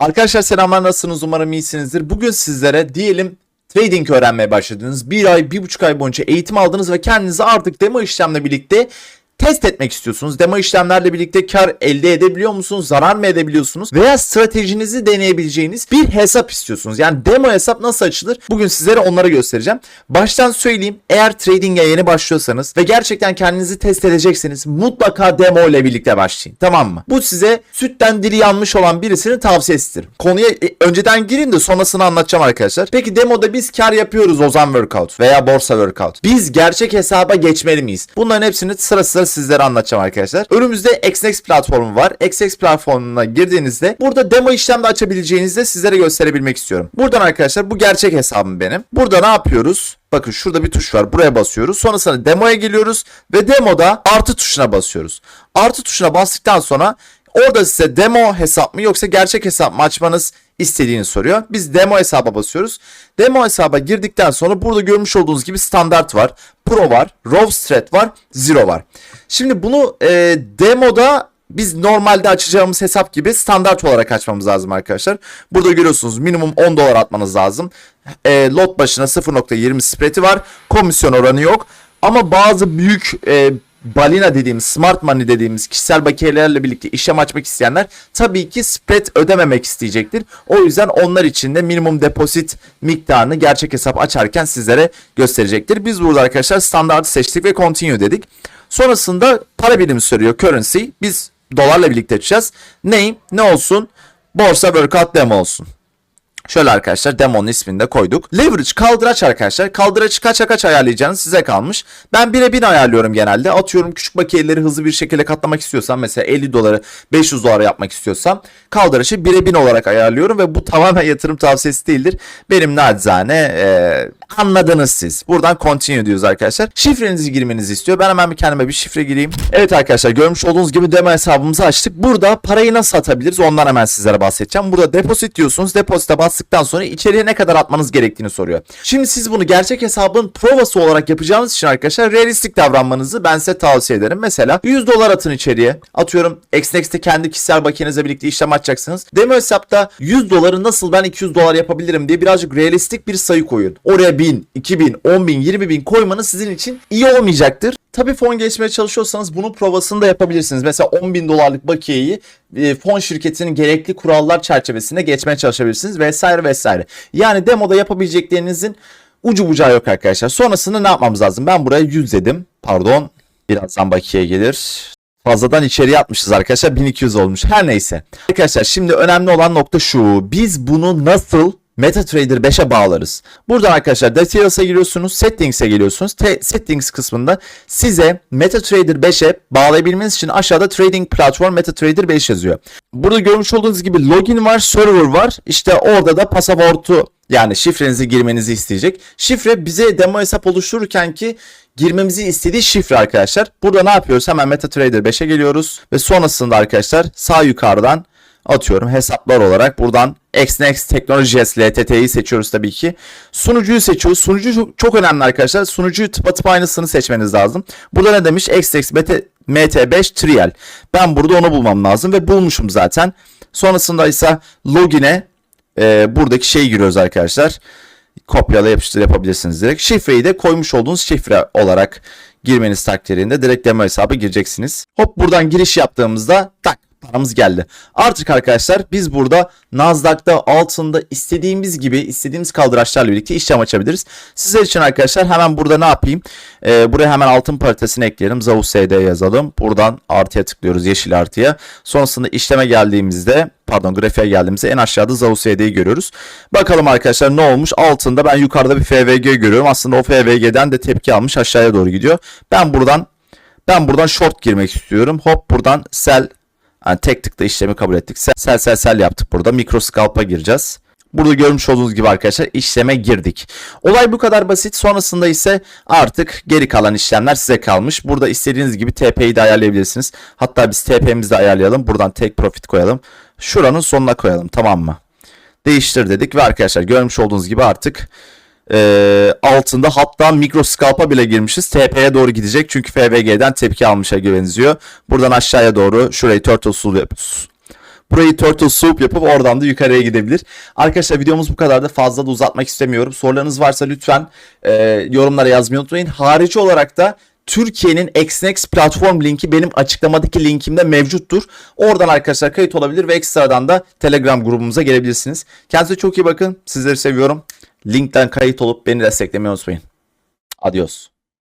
Arkadaşlar selamlar nasılsınız umarım iyisinizdir. Bugün sizlere diyelim trading öğrenmeye başladınız. Bir ay, bir buçuk ay boyunca eğitim aldınız ve kendinizi artık demo işlemle birlikte test etmek istiyorsunuz. Demo işlemlerle birlikte kar elde edebiliyor musunuz? Zarar mı edebiliyorsunuz? Veya stratejinizi deneyebileceğiniz bir hesap istiyorsunuz. Yani demo hesap nasıl açılır? Bugün sizlere onları göstereceğim. Baştan söyleyeyim. Eğer trading'e yeni başlıyorsanız ve gerçekten kendinizi test edecekseniz mutlaka demo ile birlikte başlayın. Tamam mı? Bu size sütten dili yanmış olan birisinin tavsiyesidir. Konuya e, önceden girin de sonrasını anlatacağım arkadaşlar. Peki demoda biz kar yapıyoruz Ozan Workout veya Borsa Workout. Biz gerçek hesaba geçmeli miyiz? Bunların hepsini sıra sıra sizlere anlatacağım arkadaşlar. Önümüzde XNX platformu var. XNX platformuna girdiğinizde burada demo işlem de açabileceğinizi de sizlere gösterebilmek istiyorum. Buradan arkadaşlar bu gerçek hesabım benim. Burada ne yapıyoruz? Bakın şurada bir tuş var. Buraya basıyoruz. Sonrasında demoya geliyoruz ve demoda artı tuşuna basıyoruz. Artı tuşuna bastıktan sonra orada size demo hesap mı yoksa gerçek hesap mı açmanız istediğini soruyor. Biz demo hesaba basıyoruz. Demo hesaba girdikten sonra burada görmüş olduğunuz gibi standart var. Pro var. Raw Strat var. Zero var. Şimdi bunu e, demoda biz normalde açacağımız hesap gibi standart olarak açmamız lazım arkadaşlar. Burada görüyorsunuz minimum 10 dolar atmanız lazım. E, lot başına 0.20 spread'i var. Komisyon oranı yok. Ama bazı büyük e, balina dediğimiz, smart money dediğimiz kişisel bakiyelerle birlikte işlem açmak isteyenler tabii ki spread ödememek isteyecektir. O yüzden onlar için de minimum deposit miktarını gerçek hesap açarken sizlere gösterecektir. Biz burada arkadaşlar standartı seçtik ve continue dedik. Sonrasında para birimi soruyor currency. Biz dolarla birlikte açacağız. Name ne olsun? Borsa Workout Demo olsun. Şöyle arkadaşlar demonun ismini de koyduk. Leverage kaldıraç arkadaşlar. Kaldıraçı kaça kaç ayarlayacağınız size kalmış. Ben 1'e 1000 ayarlıyorum genelde. Atıyorum küçük bakiyeleri hızlı bir şekilde katlamak istiyorsam mesela 50 doları 500 dolara yapmak istiyorsam kaldıraçı 1'e 1000 olarak ayarlıyorum ve bu tamamen yatırım tavsiyesi değildir. Benim nacizane e, anladınız siz. Buradan continue diyoruz arkadaşlar. Şifrenizi girmenizi istiyor. Ben hemen bir kendime bir şifre gireyim. Evet arkadaşlar görmüş olduğunuz gibi demo hesabımızı açtık. Burada parayı nasıl atabiliriz ondan hemen sizlere bahsedeceğim. Burada deposit diyorsunuz. Deposite bastıktan sonra içeriye ne kadar atmanız gerektiğini soruyor. Şimdi siz bunu gerçek hesabın provası olarak yapacağınız için arkadaşlar realistik davranmanızı ben size tavsiye ederim. Mesela 100 dolar atın içeriye. Atıyorum XNX'te kendi kişisel makinenizle birlikte işlem açacaksınız. Demo hesapta 100 doları nasıl ben 200 dolar yapabilirim diye birazcık realistik bir sayı koyun. Oraya 1000, 2000, 10000, 20000 koymanız sizin için iyi olmayacaktır. Tabii fon geçmeye çalışıyorsanız bunun provasını da yapabilirsiniz. Mesela 10 bin dolarlık bakiyeyi e, fon şirketinin gerekli kurallar çerçevesinde geçmeye çalışabilirsiniz vesaire vesaire. Yani demoda yapabileceklerinizin ucu bucağı yok arkadaşlar. Sonrasında ne yapmamız lazım? Ben buraya 100 dedim. Pardon. Birazdan bakiye gelir. Fazladan içeriye atmışız arkadaşlar. 1200 olmuş. Her neyse. Arkadaşlar şimdi önemli olan nokta şu. Biz bunu nasıl MetaTrader 5'e bağlarız. Buradan arkadaşlar Details'e giriyorsunuz, Settings'e geliyorsunuz. Te- settings kısmında size MetaTrader 5'e bağlayabilmeniz için aşağıda Trading Platform MetaTrader 5 yazıyor. Burada görmüş olduğunuz gibi login var, server var. İşte orada da pasaportu yani şifrenizi girmenizi isteyecek. Şifre bize demo hesap oluştururken ki girmemizi istediği şifre arkadaşlar. Burada ne yapıyoruz? Hemen MetaTrader 5'e geliyoruz ve sonrasında arkadaşlar sağ yukarıdan atıyorum hesaplar olarak buradan XNX Technologies LTT'yi seçiyoruz tabii ki. Sunucuyu seçiyoruz. Sunucu çok, çok önemli arkadaşlar. Sunucuyu tıpatıp aynısını seçmeniz lazım. Burada ne demiş? XNX MT5 Trial. Ben burada onu bulmam lazım ve bulmuşum zaten. Sonrasında ise login'e e, buradaki şeyi giriyoruz arkadaşlar. Kopyala yapıştır yapabilirsiniz direkt. Şifreyi de koymuş olduğunuz şifre olarak girmeniz takdirinde direkt demo hesabı gireceksiniz. Hop buradan giriş yaptığımızda tak paramız geldi. Artık arkadaşlar biz burada Nasdaq'ta altında istediğimiz gibi istediğimiz kaldıraçlarla birlikte işlem açabiliriz. Sizler için arkadaşlar hemen burada ne yapayım? Ee, buraya hemen altın paritesini ekleyelim. ZAUSD yazalım. Buradan artıya tıklıyoruz yeşil artıya. Sonrasında işleme geldiğimizde pardon grafiğe geldiğimizde en aşağıda ZAUSD'yi görüyoruz. Bakalım arkadaşlar ne olmuş? Altında ben yukarıda bir FVG görüyorum. Aslında o FVG'den de tepki almış aşağıya doğru gidiyor. Ben buradan ben buradan short girmek istiyorum. Hop buradan sell yani tek tıkla işlemi kabul ettik. Sel sel sel yaptık burada. Mikro scalp'a gireceğiz. Burada görmüş olduğunuz gibi arkadaşlar işleme girdik. Olay bu kadar basit. Sonrasında ise artık geri kalan işlemler size kalmış. Burada istediğiniz gibi TP'yi de ayarlayabilirsiniz. Hatta biz TP'mizi de ayarlayalım. Buradan take profit koyalım. Şuranın sonuna koyalım tamam mı? Değiştir dedik ve arkadaşlar görmüş olduğunuz gibi artık e, altında hatta mikro scalp'a bile girmişiz. TP'ye doğru gidecek çünkü FVG'den tepki almışa benziyor. Buradan aşağıya doğru şurayı turtle sul yap- burayı turtle soup yapıp oradan da yukarıya gidebilir. Arkadaşlar videomuz bu kadar da fazla da uzatmak istemiyorum. Sorularınız varsa lütfen e, yorumlara yazmayı unutmayın. Harici olarak da Türkiye'nin XNex platform linki benim açıklamadaki linkimde mevcuttur. Oradan arkadaşlar kayıt olabilir ve ekstradan da Telegram grubumuza gelebilirsiniz. Kendinize çok iyi bakın. Sizleri seviyorum. Linkten kayıt olup beni desteklemeyi unutmayın. Adios.